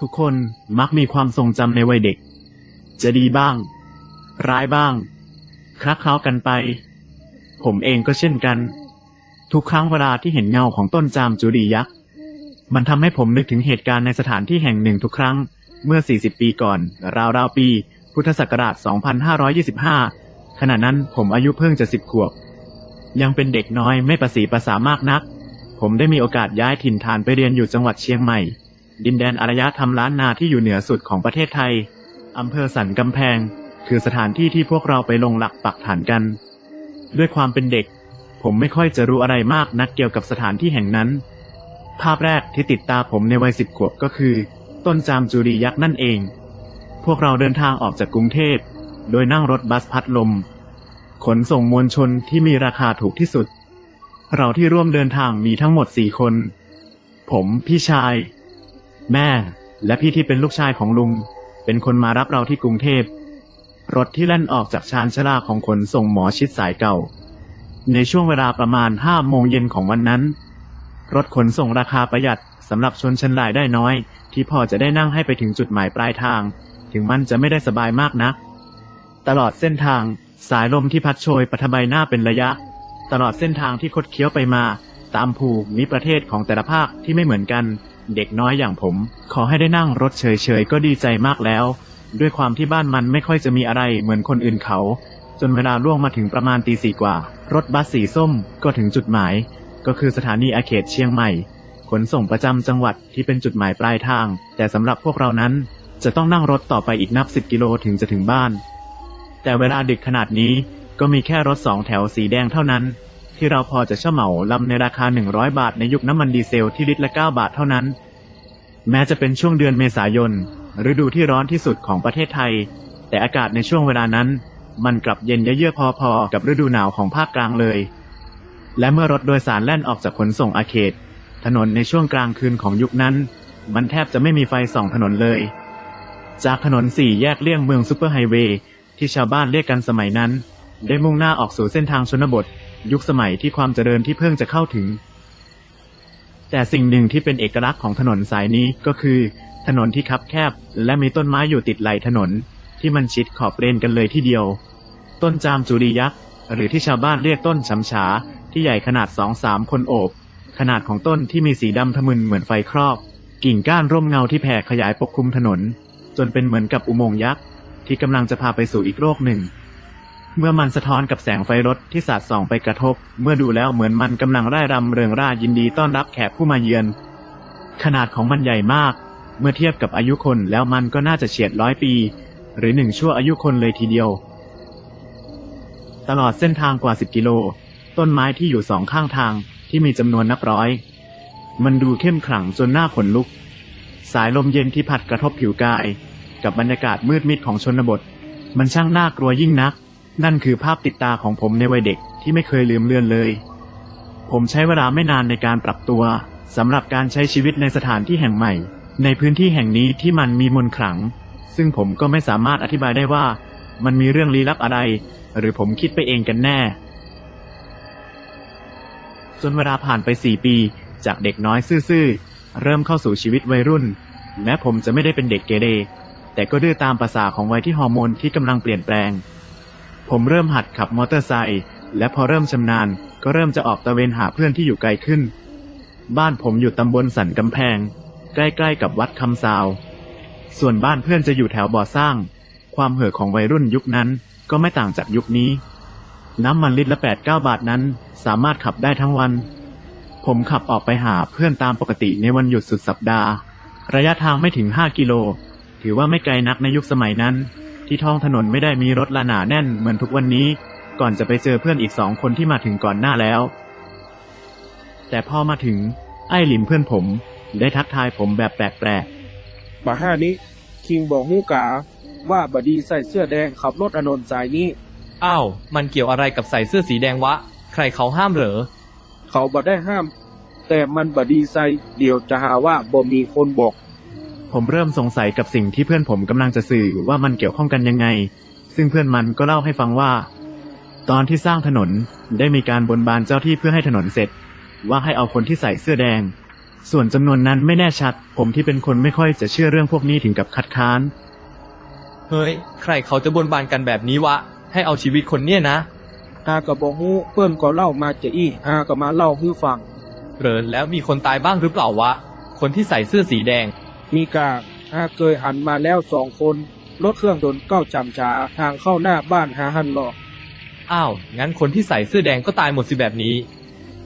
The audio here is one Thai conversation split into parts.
ทุกคนมักมีความทรงจำในวัยเด็ก จะดีบ้าง ร้ายบ้างคลักเคล้ากันไป ผมเองก็เช่นกัน ทุกครั้งเวลาที่เห็นเงาของต้นจามจุรียักษ์ มันทำให้ผมนึกถึงเหตุการณ์ในสถานที่แห่งหนึ่งทุกครั้ง เมื่อ 40 ปีก่อน ราวๆ ปี พุทธศักราช 2525 ขณะนั้นผมอายุเพิ่งจะสิบขวบ ยังเป็นเด็กน้อยไม่ประสีภาษามากนัก ผมได้มีโอกาสย้ายถิ่นฐานไปเรียนอยู่จังหวัดเชียงใหม่ ดินแดนอารยธรรมล้านนาที่อยู่เหนือสุดของประเทศไทย อำเภอสันกำแพง คือสถานที่ที่พวกเราไปลงหลักปักฐานกัน ด้วยความเป็นเด็ก ผมไม่ค่อยจะรู้อะไรมากนักเกี่ยวกับสถานที่แห่งนั้น ภาพแรกที่ติดตาผมในวัยสิบขวบก็คือ ต้นจามจุรียักษ์นั่นเอง พวกเราเดินทางออกจากกรุงเทพ โดยนั่งรถบัสพัดลม ขนส่งมวลชนที่มีราคาถูกที่สุด เราที่ร่วมเดินทางมีทั้งหมดสี่คน ผมพี่ชาย แม่ และพี่ที่เป็นลูกชายของลุง เป็นคนมารับเราที่กรุงเทพ รถที่แล่นออกจากชานชาลาของขนส่งหมอชิดสายเก่า ในช่วงเวลาประมาณห้าโมงเย็นของวันนั้น รถขนส่งราคาประหยัดสำหรับชนชั้นรายได้น้อย ที่พอจะได้นั่งให้ไปถึงจุดหมายปลายทาง ถึงมันจะไม่ได้สบายมากนัก ตลอดเส้นทางสายลมที่พัดโชยปะทใบหน้าเป็นระยะ ตลอดเส้นทางที่คดเคี้ยวไปมา ตามภูมิประเทศของแต่ละภาคที่ไม่เหมือนกัน เด็กน้อยอย่างผม ขอให้ได้นั่งรถเฉยๆก็ดีใจมากแล้ว ด้วยความที่บ้านมันไม่ค่อยจะมีอะไรเหมือนคนอื่นเขา จนเวลาล่วงมาถึงประมาณตีสี่กว่า รถบัสสีส้มก็ถึงจุดหมาย ก็คือสถานีอาเขตเชียงใหม่ ขนส่งประจำจังหวัดที่เป็นจุดหมายปลายทาง แต่สำหรับพวกเรานั้น จะต้องนั่งรถต่อไปอีกนับสิบกิโลถึงจะถึงบ้าน แต่เวลาดึกขนาดนี้ก็มีแค่รถสองแถวสีแดงเท่านั้น ที่เราพอจะเช่าเหมาลำในราคา 100 บาทในยุคน้ำมันดีเซลที่ลิตรละ 9 บาทเท่านั้น แม้จะเป็นช่วงเดือนเมษายนฤดูที่ร้อนที่สุดของประเทศไทย แต่อากาศในช่วงเวลานั้น มันกลับเย็นเยือกพอๆกับฤดูหนาวของภาคกลางเลย และเมื่อรถโดยสารแล่นออกจากขนส่งอาเขต ถนนในช่วงกลางคืนของยุคนั้น มันแทบจะไม่มีไฟส่องถนนเลย จากถนนสี่แยกเลี่ยงเมืองซูเปอร์ไฮเวย์ที่ชาวบ้านเรียกกันสมัยนั้น ได้มุ่งหน้าออกสู่เส้นทางชนบท ยุคสมัยที่ความเจริญที่เพิ่งจะเข้าถึง แต่สิ่งหนึ่งที่เป็นเอกลักษณ์ของถนนสายนี้ก็คือ ถนนที่คับแคบ และมีต้นไม้อยู่ติดไหลถนน ที่มันชิดขอบเรนกันเลยทีเดียว ต้นจามจุรียักษ์หรือที่ชาวบ้านเรียกต้นฉำฉา ที่ใหญ่ขนาดสองสามคนโอบ ขนาดของต้นที่มีสีดำทะมึนเหมือนไฟครอบ กิ่งก้านร่มเงาที่แผ่ขยายปกคลุมถนน จนเป็นเหมือนกับอุโมงค์ยักษ์ที่กำลังจะพาไปสู่อีกโลกหนึ่ง เมื่อมันสะท้อนกับแสงไฟรถที่สาดส่องไปกระทบ เมื่อดูแล้วเหมือนมันกำลังร่ายรำเริงร่ายินดีต้อนรับแขกผู้มาเยือน ขนาดของมันใหญ่มาก เมื่อเทียบกับอายุคนแล้วมันก็น่าจะเฉียดร้อยปี หรือหนึ่งชั่วอายุคนเลยทีเดียว ตลอดเส้นทางกว่าสิบกิโล ต้นไม้ที่อยู่สองข้างทางที่มีจำนวนนับร้อย มันดูเข้มขลังจนหน้าขนลุก สายลมเย็นที่พัดกระทบผิวกาย กับบรรยากาศมืดมิดของชนบท มันช่างน่ากลัวยิ่งนัก นั่นคือภาพติดตาของผมในวัยเด็กที่ไม่เคยลืมเลือนเลย ผมใช้เวลาไม่นานในการปรับตัวสำหรับการใช้ชีวิตในสถานที่แห่งใหม่ ในพื้นที่แห่งนี้ที่มันมีมนขลัง ซึ่งผมก็ไม่สามารถอธิบายได้ว่า มันมีเรื่องลี้ลับอะไร หรือผมคิดไปเองกันแน่ จนเวลาผ่านไปสี่ปี จากเด็กน้อยซื่อๆเริ่มเข้าสู่ชีวิตวัยรุ่น แม้ผมจะไม่ได้เป็นเด็กเกเรแต่ก็ดื้อตามประสาของวัยที่ฮอร์โมนที่กำลังเปลี่ยนแปลง ผมเริ่มหัดขับมอเตอร์ไซค์และพอเริ่มชำนาญ ก็เริ่มจะออกตะเวนหาเพื่อนที่อยู่ไกลขึ้น บ้านผมอยู่ตำบลสันกำแพง ใกล้ๆกับวัดคำซาว ส่วนบ้านเพื่อนจะอยู่แถวบ่อสร้าง ความเห่อของวัยรุ่นยุคนั้นก็ไม่ต่างจากยุคนี้ น้ำมันลิตรละแปดเก้าบาทนั้น สามารถขับได้ทั้งวัน ผมขับออกไปหาเพื่อนตามปกติในวันหยุดสุดสัปดาห์ ระยะทางไม่ถึงห้ากิโล ถือว่าไม่ไกลนักในยุคสมัยนั้น ที่ท้องถนนไม่ได้มีรถลาหนาแน่นเหมือนทุกวันนี้ ก่อนจะไปเจอเพื่อนอีกสองคนที่มาถึงก่อนหน้าแล้ว แต่พอมาถึง ไอ้หลิมเพื่อนผม ได้ทักทายผมแบบแปลกบาห้านี้ คิงบอกฮูกาว่าบดีใส่เสื้อแดงขับรถอนนท์สายนี้ อ้าว มันเกี่ยวอะไรกับใส่เสื้อสีแดงวะ ใครเขาห้ามเหรอ เขาบ่ได้ห้าม แต่มันบดีใส่เดี๋ยวจะหาว่าบ่มีคนบอกๆ ผมเริ่มสงสัยกับสิ่งที่เพื่อนผมกำลังจะสื่อว่ามันเกี่ยวข้องกันยังไง ซึ่งเพื่อนมันก็เล่าให้ฟังว่า ตอนที่สร้างถนนได้มีการบนบานเจ้าที่เพื่อให้ถนนเสร็จ ว่าให้เอาคนที่ใส่เสื้อแดง ส่วนจำนวนนั้นไม่แน่ชัด ผมที่เป็นคนไม่ค่อยจะเชื่อเรื่องพวกนี้ถึงกับคัดค้าน เฮ้ย ใครเขาจะบนบานกันแบบนี้วะ ให้เอาชีวิตคนเนี่ยนะหากับบ่ฮู้เปิ้นก็เล่ามาจะอี้หาก็มาเล่าให้ฟังเหรอแล้วมีคนตายบ้างหรือเปล่าวะ คนที่ใส่เสื้อสีแดง มีกาหาเคยหันมาแล้วสองคน รถเครื่องยนต์เก้าจำชาทางเข้าหน้าบ้านหาหันหลอกอ้าว งั้นคนที่ใส่เสื้อแดงก็ตายหมดสิแบบนี้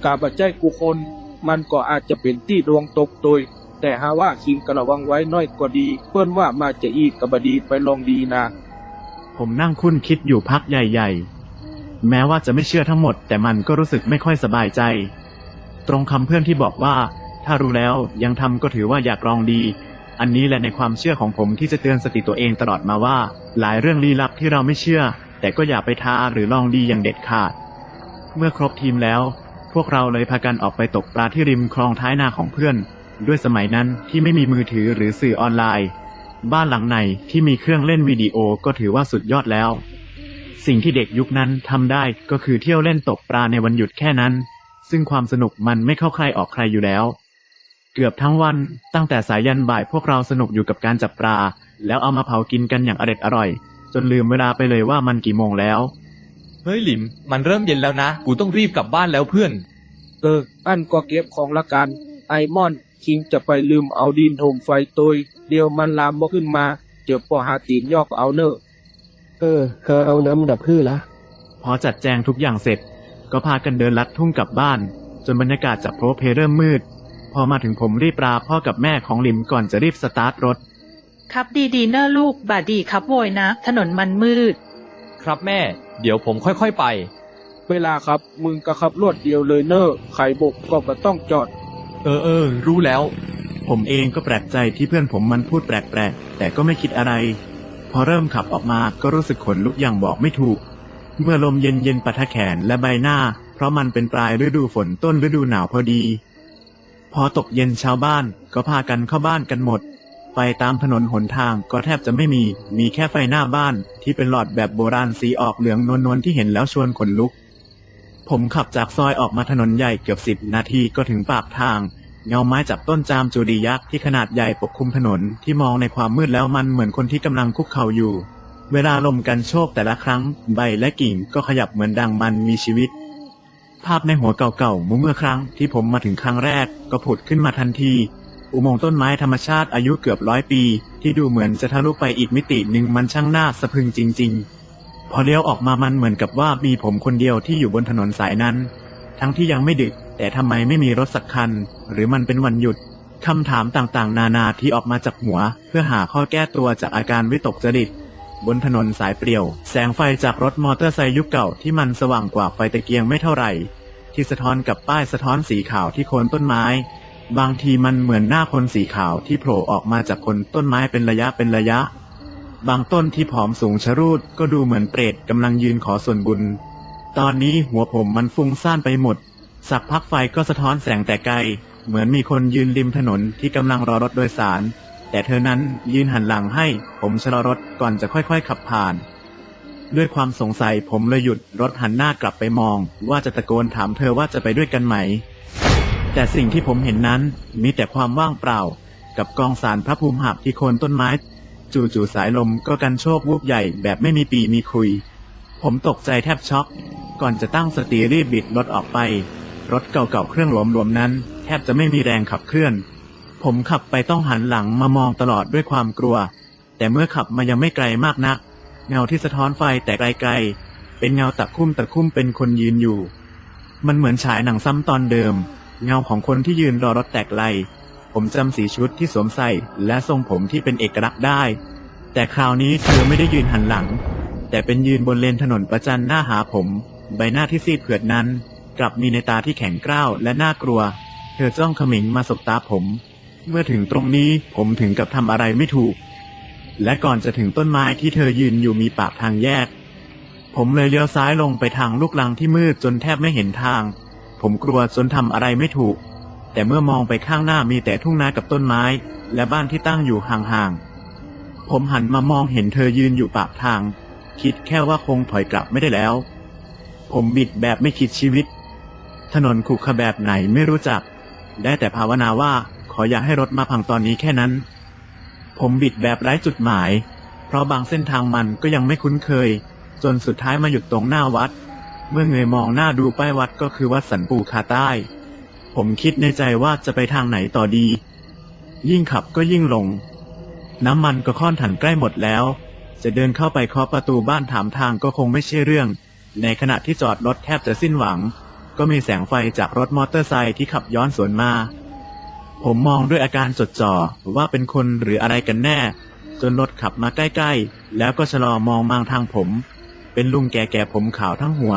กาบัจใจกูคน มันก็อาจจะเป็นที่ดวงตกตัยแต่หาว่าคิงกระวังไว้น้อยกว่าดีเปิ้นว่ามาจะอีกกบดีไปลองดีนะผมนั่งคุ้นคิดอยู่พักใหญ่ ๆ แม้ว่าจะไม่เชื่อทั้งหมด แต่มันก็รู้สึกไม่ค่อยสบายใจ ตรงคำเพื่อนที่บอกว่า ถ้ารู้แล้วยังทำก็ถือว่าอยากลองดี อันนี้แหละในความเชื่อของผมที่จะเตือนสติตัวเองตลอดมาว่า หลายเรื่องลี้ลับที่เราไม่เชื่อ แต่ก็อย่าไปท้าหรือลองดีอย่างเด็ดขาด เมื่อครบทีมแล้ว พวกเราเลยพากันออกไปตกปลาที่ริมคลองท้ายนาของเพื่อน ด้วยสมัยนั้นที่ไม่มีมือถือหรือสื่อออนไลน์ บ้านหลังไหนที่มีเครื่องเล่นวิดีโอก็ถือว่าสุดยอดแล้ว สิ่งที่เด็กยุคนั้นทำได้ก็คือเที่ยวเล่นตกปลาในวันหยุดแค่นั้น ซึ่งความสนุกมันไม่เข้าใครออกใครอยู่แล้ว เกือบทั้งวันตั้งแต่สายยันบ่ายพวกเราสนุกอยู่กับการจับปลา แล้วเอามาเผากินกันอย่างอร็ดอร่อย จนลืมเวลาไปเลยว่ามันกี่โมงแล้ว เฮ้ยหลิม มันเริ่มเย็นแล้วนะ กูต้องรีบกลับบ้านแล้วเพื่อน เออ อันก็เก็บของละกัน ไอมอน คิงจะไปลืมเอาดินถมไฟตุยเดี๋ยวมันลามบ่ขึ้นมา เดี๋ยวปอหาตีนยอกเอาเนอะเออเธอเอาน้ำดับพืชละพอจัดแจงทุกอย่างเสร็จ ก็พากันเดินลัดทุ่งกลับบ้าน จนบรรยากาศจากโพเพเริ่มมืด พอมาถึงผมรีบลาพ่อกับแม่ของหลิมก่อนจะรีบสตาร์ทรถ ครับดีๆเนอะลูกบาดดีครับโวยนะ ถนนมันมืด ครับแม่ เดี๋ยวผมค่อยๆไป เวลาครับมึงก็ขับรวดเดียวเลยเนอะไข่บกก็ก็ต้องจอด เออเออรู้แล้ว ผมเองก็แปลกใจที่เพื่อนผมมันพูดแปลกๆแต่ก็ไม่คิดอะไร พอเริ่มขับออกมาก็รู้สึกขนลุกอย่างบอกไม่ถูก เมื่อลมเย็นๆปะทะแขนและใบหน้า เพราะมันเป็นปลายฤดูฝนต้นฤดูหนาวพอดี พอตกเย็นชาวบ้านก็พากันเข้าบ้านกันหมด ไฟตามถนนหนทางก็แทบจะไม่มี มีแค่ไฟหน้าบ้านที่เป็นหลอดแบบโบราณสีออกเหลืองนวลๆที่เห็นแล้วชวนขนลุก ผมขับจากซอยออกมาถนนใหญ่เกือบสิบนาทีก็ถึงปากทาง เงาไม้จับต้นจามจูดียักษ์ที่ขนาดใหญ่ปกคลุมถนนที่มองในความมืดแล้วมันเหมือนคนที่กำลังคุกเข่าอยู่ เวลาลมกันโชกแต่ละครั้ง ใบและกิ่งก็ขยับเหมือนดังมันมีชีวิต ภาพในหัวเก่าๆ เมื่อครั้งที่ผมมาถึงครั้งแรกก็ผุดขึ้นมาทันที อุโมงค์ต้นไม้ธรรมชาติอายุเกือบร้อยปี ที่ดูเหมือนจะทะลุไปอีกมิติหนึ่งมันช่างน่าสะพรึงจริง ๆ พอเลี้ยวออกมามันเหมือนกับว่ามีผมคนเดียวที่อยู่บนถนนสายนั้น ทั้งที่ยังไม่ดึก แต่ทำไมไม่มีรถสักคัน หรือมันเป็นวันหยุดคำถามต่างๆ นานาที่ออกมาจากหัว เพื่อหาข้อแก้ตัวจากอาการวิตกจริต บนถนนสายเปลี่ยว แสงไฟจากรถมอเตอร์ไซค์ยุคเก่าที่มันสว่างกว่าไฟตะเกียงไม่เท่าไหร่ ที่สะท้อนกับป้ายสะท้อนสีขาวที่โคนต้นไม้ บางทีมันเหมือนหน้าคนสีขาวที่โผล่ออกมาจากคนต้นไม้เป็นระยะเป็นระยะ บางต้นที่ผอมสูงชะรูดก็ดูเหมือนเปรตกำลังยืนขอส่วนบุญ ตอนนี้หัวผมมันฟุ้งซ่านไปหมด สักพักไฟก็สะท้อนแสงแต่ไกล เหมือนมีคนยืนริมถนนที่กำลังรอรถโดยสาร แต่เธอนั้นยืนหันหลังให้ผมชะลอรถก่อนจะค่อยๆ ขับผ่าน ด้วยความสงสัยผมเลยหยุดรถหันหน้ากลับไปมอง ว่าจะตะโกนถามเธอว่าจะไปด้วยกันไหม แต่สิ่งที่ผมเห็นนั้นมีแต่ความว่างเปล่า กับกองสารพระภูมิหักที่โคนต้นไม้ จู่ๆสายลมก็กันโชควูบใหญ่แบบไม่มีปีมีคุย ผมตกใจแทบช็อก ก่อนจะตั้งสติรีบบิดรถออกไป รถเก่าๆเครื่องหลวมๆนั้น แทบจะไม่มีแรงขับเคลื่อน ผมขับไปต้องหันหลังมามองตลอดด้วยความกลัว แต่เมื่อขับมายังไม่ไกลมากนัก เงาที่สะท้อนไฟแต่ไกลๆ เป็นเงาตะคุ่มตะคุ่มเป็นคนยืนอยู่ มันเหมือนฉายหนังซ้ำตอนเดิม เงาของคนที่ยืนรอรถแตกไลผมจำสีชุดที่สวมใส่และทรงผมที่เป็นเอกลักษณ์ได้ แต่คราวนี้เธอไม่ได้ยืนหันหลัง แต่เป็นยืนบนเลนถนนประจันหน้าหาผม ใบหน้าที่ซีดเผือดนั้น กลับมีในตาที่แข็งกร้าวและน่ากลัว เธอจ้องขมิงมาสบตาผม เมื่อถึงตรงนี้ผมถึงกับทำอะไรไม่ถูก และก่อนจะถึงต้นไม้ที่เธอยืนอยู่มีปากทางแยก ผมเลยเลี้ยวซ้ายลงไปทางลูกลังที่มืดจนแทบไม่เห็นทาง ผมกลัวจนทำอะไรไม่ถูก แต่เมื่อมองไปข้างหน้ามีแต่ทุ่งนากับต้นไม้ และบ้านที่ตั้งอยู่ห่างๆ ผมหันมามองเห็นเธอยืนอยู่ปากทาง คิดแค่ว่าคงถอยกลับไม่ได้แล้ว ผมบิดแบบไม่คิดชีวิต ถนนขรุขระแบบไหนไม่รู้จัก ได้แต่ภาวนาว่า ออย่าให้รถมาพังตอนนี้แค่นั้น ผมบิดแบบไร้จุดหมาย เพราะบางเส้นทางมันก็ยังไม่คุ้นเคย จนสุดท้ายมาหยุดตรงหน้าวัด เมื่อเงยมองหน้าดูป้ายวัดก็คือวัดสันปูคาใต้ ผมคิดในใจว่าจะไปทางไหนต่อดี ยิ่งขับก็ยิ่งหลง น้ำมันก็ค่อนถังใกล้หมดแล้ว จะเดินเข้าไปเคาะประตูบ้านถามทางก็คงไม่ใช่เรื่อง ในขณะที่จอดรถแทบจะสิ้นหวัง ก็มีแสงไฟจากรถมอเตอร์ไซค์ที่ขับย้อนสวนมา ผมมองด้วยอาการจดจ่อว่าเป็นคนหรืออะไรกันแน่ จนรถขับมาใกล้ๆ แล้วก็ชะลอมองมาทางผม เป็นลุงแก่ๆผมขาวทั้งหัว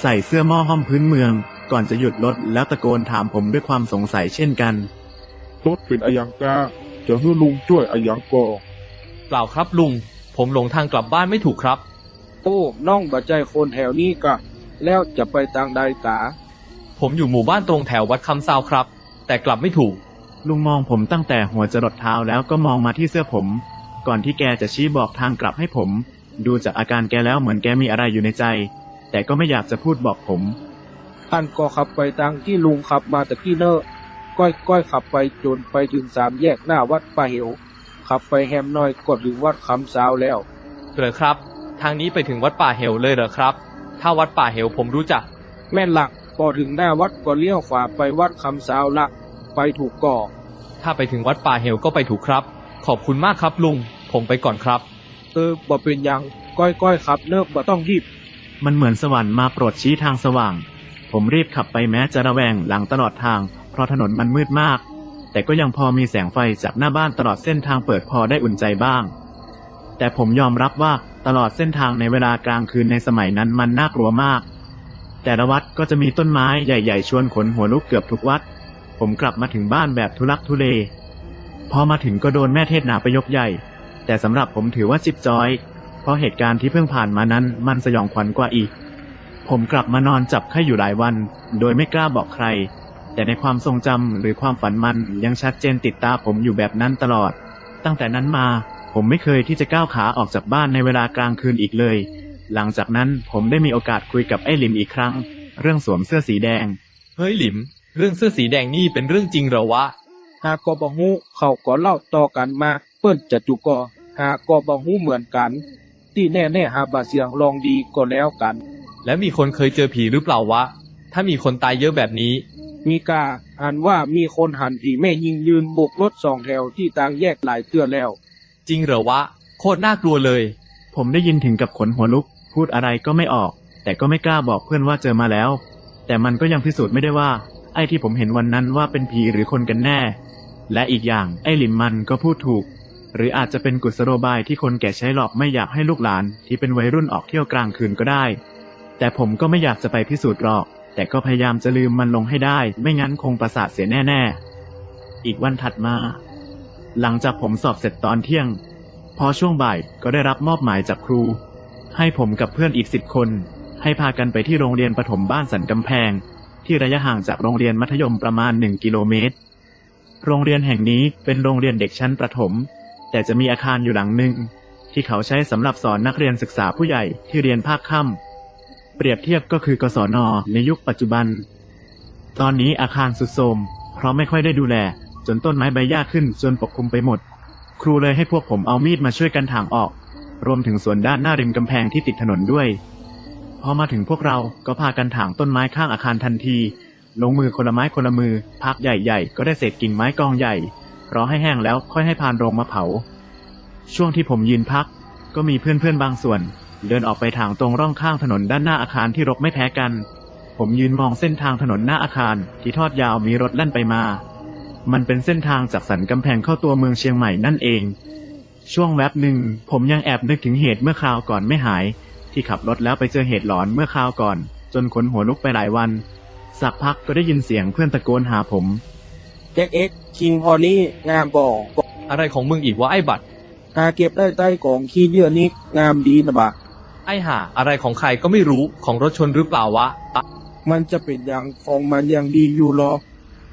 ใส่เสื้อหม้อห้อมพื้นเมือง ก่อนจะหยุดรถแล้วตะโกนถามผมด้วยความสงสัยเช่นกันรถเป็นอายังกาจะให้ลุงช่วยอายังก่อเปล่าครับลุง ผมหลงทางกลับบ้านไม่ถูกครับ โอ้น้องบาใจคนแถวนี้กะแล้วจะไปทางใดกะผมอยู่หมู่บ้านตรงแถววัดคำซาวครับ แต่กลับไม่ถูก ลุงมองผมตั้งแต่หัวจรดเท้าแล้วก็มองมาที่เสื้อผม ก่อนที่แกจะชี้บอกทางกลับให้ผม ดูจากอาการแกแล้วเหมือนแกมีอะไรอยู่ในใจ แต่ก็ไม่อยากจะพูดบอกผมอันก็ขับไปทางที่ลุงขับมาตะกี้เนอะก้อยก้อยขับไปจนไปถึงสามแยกหน้าวัดป่าเหวขับไปแฮมน้อยก็ถึงวัดคำสาวแล้วเหรอครับ ทางนี้ไปถึงวัดป่าเหวเลยเหรอครับ ถ้าวัดป่าเหวผมรู้จัก แม่นหลัก พอถึงหน้าวัดก็เลี้ยวขวาไปวัดคำสาวละ ไปถูกก่อ ถ้าไปถึงวัดป่าเหวก็ไปถูกครับ ขอบคุณมากครับลุง ผมไปก่อนครับ เออบ่เป็นหยังก้อยก้อยขับเนิบบ่ต้องรีบ มันเหมือนสวรรค์มาโปรดชี้ทางสว่าง ผมรีบขับไปแม้จะระแวงหลังตลอดทาง เพราะถนนมันมืดมาก แต่ก็ยังพอมีแสงไฟจากหน้าบ้านตลอดเส้นทางเปิดพอได้อุ่นใจบ้าง แต่ผมยอมรับว่าตลอดเส้นทางในเวลากลางคืนในสมัยนั้นมันน่ากลัวมาก แต่ละวัดก็จะมีต้นไม้ใหญ่ๆ ชวนขนหัวลุกเกือบทุกวัด ผมกลับมาถึงบ้านแบบทุลักทุเล พอมาถึงก็โดนแม่เทศนาไปยกใหญ่ แต่สำหรับผมถือว่าจิบจอย เพราะเหตุการณ์ที่เพิ่งผ่านมานั้นมันสยองขวัญกว่าอีก ผมกลับมานอนจับไข้อยู่หลายวัน โดยไม่กล้าบอกใคร แต่ในความทรงจำหรือความฝันมันยังชัดเจนติดตาผมอยู่แบบนั้นตลอด ตั้งแต่นั้นมาผมไม่เคยที่จะก้าวขาออกจากบ้านในเวลากลางคืนอีกเลย หลังจากนั้นผมได้มีโอกาสคุยกับไอ้ลิมอีกครั้ง เรื่องสวมเสื้อสีแดง เฮ้ยหลิม เรื่องเสื้อสีแดงนี่เป็นเรื่องจริงเหรอวะหากก็บ่ฮู้เขาก็เล่าต่อกันมา เปิ้นจะจุกอหากก็บ่ฮู้เหมือนกัน ที่แน่ๆหาบาเสียงลองดีก็แล้วกัน แล้วมีคนเคยเจอผีหรือเปล่าวะ ถ้ามีคนตายเยอะแบบนี้ มีกาอ่านว่ามีคนหันผีแม่ยิงยืนโบกรถสองแถวที่ต่างแยกหลายเตือนแล้ว จริงเหรอวะ โคตรน่ากลัวเลย ผมได้ยินถึงกับขนหัวลุก พูดอะไรก็ไม่ออก แต่ก็ไม่กล้าบอกเพื่อนว่าเจอมาแล้ว แต่มันก็ยังพิสูจน์ไม่ได้ว่า ไอ้ที่ผมเห็นวันนั้นว่าเป็นผีหรือคนกันแน่ และอีกอย่างไอ้หลิมมันก็พูดถูก หรืออาจจะเป็นกุศโลบายที่คนแก่ใช้หลอกไม่อยากให้ลูกหลาน ที่เป็นวัยรุ่นออกเที่ยวกลางคืนก็ได้ แต่ผมก็ไม่อยากจะไปพิสูจน์หรอก แต่ก็พยายามจะลืมมันลงให้ได้ ไม่งั้นคงประสาทเสียแน่ ๆ อีกวันถัดมา หลังจากผมสอบเสร็จตอนเที่ยง พอช่วงบ่ายก็ได้รับมอบหมายจากครู ให้ผมกับเพื่อนอีกสิบคน ให้พากันไปที่โรงเรียนประถมบ้านสันกำแพง ที่ระยะห่างจากโรงเรียนมัธยมประมาณหนึ่งกิโลเมตร โรงเรียนแห่งนี้เป็นโรงเรียนเด็กชั้นประถม แต่จะมีอาคารอยู่หลังหนึ่งที่เขาใช้สำหรับสอนนักเรียนศึกษาผู้ใหญ่ที่เรียนภาคค่ำเปรียบเทียบก็คือกศนในยุคปัจจุบัน ตอนนี้อาคารสุดโทมเพราะไม่ค่อยได้ดูแล จนต้นไม้ใบหญ้าขึ้นจนปกคลุมไปหมด ครูเลยให้พวกผมเอามีดมาช่วยกันถางออก รวมถึงส่วนด้านหน้าริมกำแพงที่ติดถนนด้วย พอมาถึงพวกเราก็พากันถางต้นไม้ข้างอาคารทันที ลงมือคนละไม้คนละมือ พักใหญ่ๆ ก็ได้เศษกิ่งไม้กองใหญ่ รอให้แห้งแล้วค่อยให้พานโรงมาเผา ช่วงที่ผมยืนพัก ก็มีเพื่อนๆบางส่วน เดินออกไปทางตรงร่องข้างถนนด้านหน้าอาคารที่รกไม่แพ้กัน ผมยืนมองเส้นทางถนนหน้าอาคารที่ทอดยาวมีรถแล่นไปมา มันเป็นเส้นทางจากสันกำแพงเข้าตัวเมืองเชียงใหม่นั่นเอง ช่วงแวบหนึ่งผมยังแอบนึกถึงเหตุเมื่อคราวก่อนไม่หาย ที่ขับรถแล้วไปเจอเหตุหลอนเมื่อคราวก่อน จนขนหัวลุกไปหลายวัน สักพักก็ได้ยินเสียงเพื่อนตะโกนหาผมแจ็คเอ็กคิงพอนี่งามบ่อะไรของมึงอีกวะไอ้บัตรหาเก็บได้ใต้กล่องขี้เยื่อนิกงามดีนะบะไอ้ห่าอะไรของใครก็ไม่รู้ของรถชนหรือเปล่าวะอะมันจะเป็นอย่างของมันอย่างดีอยู่หรอ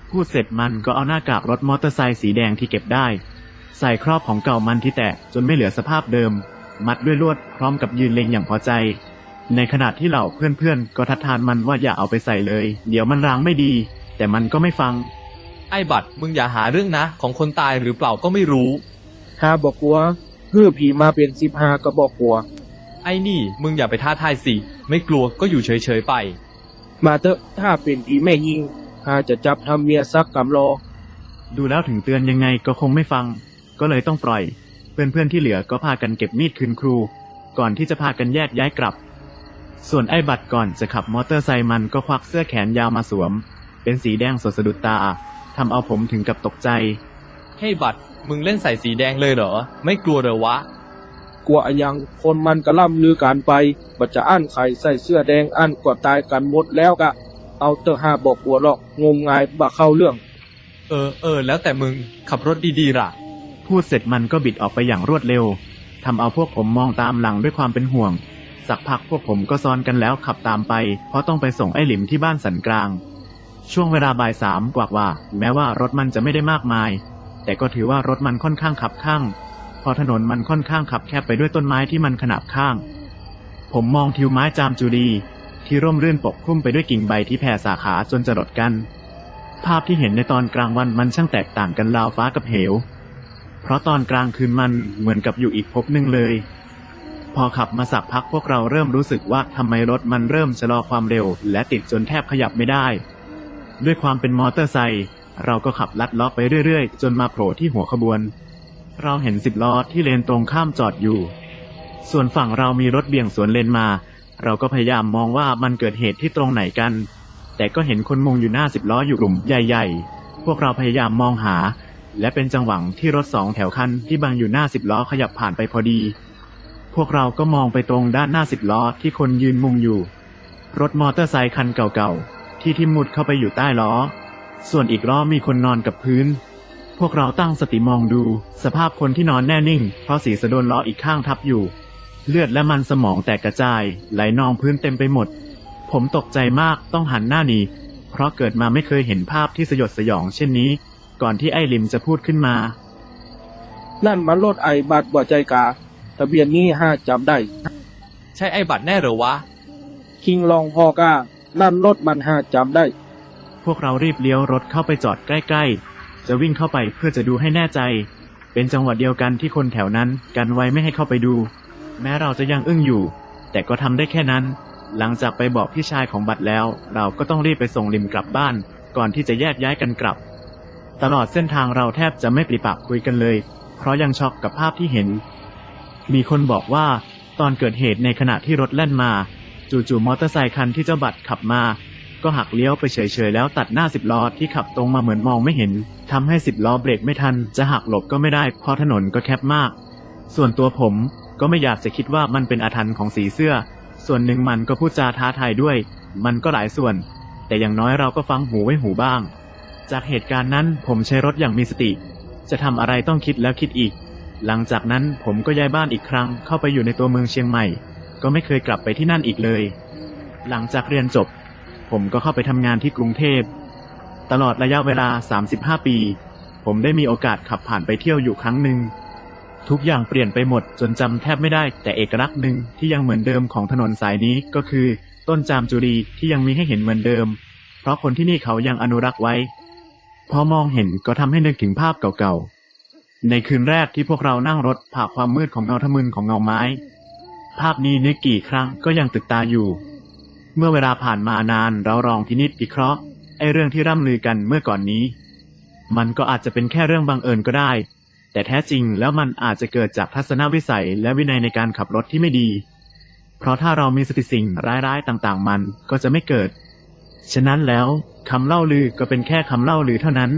พูดเสร็จมันก็เอาหน้ากากรถมอเตอร์ไซค์สีแดงที่เก็บได้ ใส่ครอบของเก่ามันที่แตกจนไม่เหลือสภาพเดิม มัดด้วยลวดพร้อมกับยืนเล็งอย่างพอใจ ในขณะที่เหล่าเพื่อนๆ ก็ทัดทานมันว่าอย่าเอาไปใส่เลย เดี๋ยวมันรางไม่ดี แต่มันก็ไม่ฟัง ไอ้บัตรมึงอย่าหาเรื่องนะ ของคนตายหรือเปล่าก็ไม่รู้ถ้าบอกกลัวเพื่อผีมาเป็นสิบห้าก็บอกกลัว ไอ้นี่มึงอย่าไปท้าทายสิ ไม่กลัวก็อยู่เฉยๆไป มาเถอะถ้าเป็นผีแม่ยิงข้าจะจับทำเมียซักกำรอ ดูแล้วถึงเตือนยังไงก็คงไม่ฟัง ก็เลยต้องปล่อย เพื่อนๆที่เหลือก็พากันเก็บมีดคืนครู ก่อนที่จะพากันแยกย้ายกลับ ส่วนไอ้บัตรก่อนจะขับมอเตอร์ไซค์มันก็ควักเสื้อแขนยาวมาสวม เป็นสีแดงสดสะดุดตาทำเอาผมถึงกับตกใจ เฮ้ยบัตรมึงเล่นใส่สีแดงเลยเหรอ ไม่กลัวเหรอวะ กลัวอะยังคนมันกระล่ำลือการไป บัดจะอั้นไข่ใส่เสื้อแดงอั้นก็ตายกันหมดแล้วกะ เอาเตอห้าบอกกลัวหรอกงมงายบะเข้าเรื่อง เออเออแล้วแต่มึงขับรถดีๆล่ะ พูดเสร็จมันก็บิดออกไปอย่างรวดเร็วทำเอาพวกผมมองตามหลังด้วยความเป็นห่วง สักพักพวกผมก็ซ้อนกันแล้วขับตามไป เพราะต้องไปส่งไอ้หลิมที่บ้านสันกลาง ช่วงเวลาบ่ายสามกว่าว่า แม้ว่ารถมันจะไม่ได้มากมาย แต่ก็ถือว่ารถมันค่อนข้างขับข้าง พอถนนมันค่อนข้างขับแคบไปด้วยต้นไม้ที่มันขนาบข้าง ผมมองทิวไม้จามจุรีที่ร่มรื่นปกคลุมไปด้วยกิ่งใบที่แผ่สาขาจนจะหลดกัน ภาพที่เห็นในตอนกลางวันมันช่างแตกต่างกันราวฟ้ากับเหว เพราะตอนกลางคืนมันเหมือนกับอยู่อีกภพหนึ่งเลย พอขับมาสักพักพวกเราเริ่มรู้สึกว่าทำไมรถมันเริ่มชะลอความเร็ว และติดจนแทบขยับไม่ได้ ด้วยความเป็นมอเตอร์ไซค์เราก็ขับลัดล้อไปเรื่อยๆ จนมาโผล่ที่หัวขบวน เราเห็นสิบล้อที่เลนตรงข้ามจอดอยู่ ส่วนฝั่งเรามีรถเบี่ยงสวนเลนมา เราก็พยายามมองว่ามันเกิดเหตุที่ตรงไหนกัน แต่ก็เห็นคนมุงอยู่หน้าสิบล้ออยู่กลุ่มใหญ่ ๆ พวกเราพยายามมองหา และเป็นจังหวะที่รถสองแถวคันที่บังอยู่หน้าสิบล้อขยับผ่านไปพอดี พวกเราก็มองไปตรงด้านหน้าสิบล้อที่คนยืนมุงอยู่ รถมอเตอร์ไซคันเก่าๆ ที่ทิ่มมุดเข้าไปอยู่ใต้ล้อ ส่วนอีกล้อมีคนนอนกับพื้น พวกเราตั้งสติมองดู สภาพคนที่นอนแน่นิ่ง เพราะสีสะโดนล้ออีกข้างทับอยู่ เลือดและมันสมองแตกกระจาย ไหลนองพื้นเต็มไปหมด ผมตกใจมากต้องหันหน้าหนีเพราะเกิดมาไม่เคยเห็นภาพที่สยดสยองเช่นนี้ ก่อนที่ไอ้ลิมจะพูดขึ้นมานั่นมันรถไอบัตรบ่ใจกา ทะเบียนนี้ห้าจำได้ ใช่ไอ้บัตรแน่เหรอวะ คิงลองพอกานั่นรถมันห้าจำได้ พวกเรารีบเลี้ยวรถเข้าไปจอดใกล้ๆ จะวิ่งเข้าไปเพื่อจะดูให้แน่ใจ เป็นจังหวะเดียวกันที่คนแถวนั้นกันไว้ไม่ให้เข้าไปดู แม้เราจะยังอึ้งอยู่ แต่ก็ทำได้แค่นั้น หลังจากไปบอกพี่ชายของบัตรแล้ว เราก็ต้องรีบไปส่งริมกลับบ้าน ก่อนที่จะแยกย้ายกันกลับ ตลอดเส้นทางเราแทบจะไม่ปริปากคุยกันเลย เพราะยังช็อกกับภาพที่เห็น มีคนบอกว่าตอนเกิดเหตุในขณะที่รถแล่นมา จู่ๆมอเตอร์ไซคันที่เจ้าบัตรขับมา ก็หักเลี้ยวไปเฉยๆแล้วตัดหน้าสิบล้อที่ขับตรงมาเหมือนมองไม่เห็นทำให้สิบล้อเบรกไม่ทัน จะหักหลบก็ไม่ได้เพราะถนนก็แคบมาก ส่วนตัวผมก็ไม่อยากจะคิดว่ามันเป็นอาถรรพ์ของสีเสื้อ ส่วนหนึ่งมันก็พูดจาท้าทายด้วย มันก็หลายส่วน แต่อย่างน้อยเราก็ฟังหูไว้หูบ้าง จากเหตุการณ์นั้นผมใช้รถอย่างมีสติ จะทำอะไรต้องคิดแล้วคิดอีก หลังจากนั้นผมก็ย้ายบ้านอีกครั้งเข้าไปอยู่ในตัวเมืองเชียงใหม่ ก็ไม่เคยกลับไปที่นั่นอีกเลย หลังจากเรียนจบ ผมก็เข้าไปทำงานที่กรุงเทพ ตลอดระยะเวลา 35 ปี ผมได้มีโอกาสขับผ่านไปเที่ยวอยู่ครั้งหนึ่งทุกอย่างเปลี่ยนไปหมดจนจำแทบไม่ได้ แต่เอกลักษณ์หนึ่งที่ยังเหมือนเดิมของถนนสายนี้ก็คือ ต้นจามจุรีที่ยังมีให้เห็นเหมือนเดิม เพราะคนที่นี่เขายังอนุรักษ์ไว้ พอมองเห็นก็ทำให้นึกถึงภาพเก่าๆ ในคืนแรกที่พวกเรานั่งรถผ่าความมืดของเงาทะมึนของเงาไม้ ภาพนี้นึกกี่ครั้งก็ยังตึกตาอยู่ เมื่อเวลาผ่านมานานเราลองพินิจพิเคราะห์ไอเรื่องที่ร่ำลือกันเมื่อก่อนนี้ มันก็อาจจะเป็นแค่เรื่องบังเอิญก็ได้ แต่แท้จริงแล้วมันอาจจะเกิดจากทัศนวิสัยและวินัยในการขับรถที่ไม่ดี เพราะถ้าเรามีสติสิ่งร้ายๆต่างๆ มันก็จะไม่เกิด ฉะนั้นแล้ว คำเล่าลือก็เป็นแค่คำเล่าลือเท่านั้น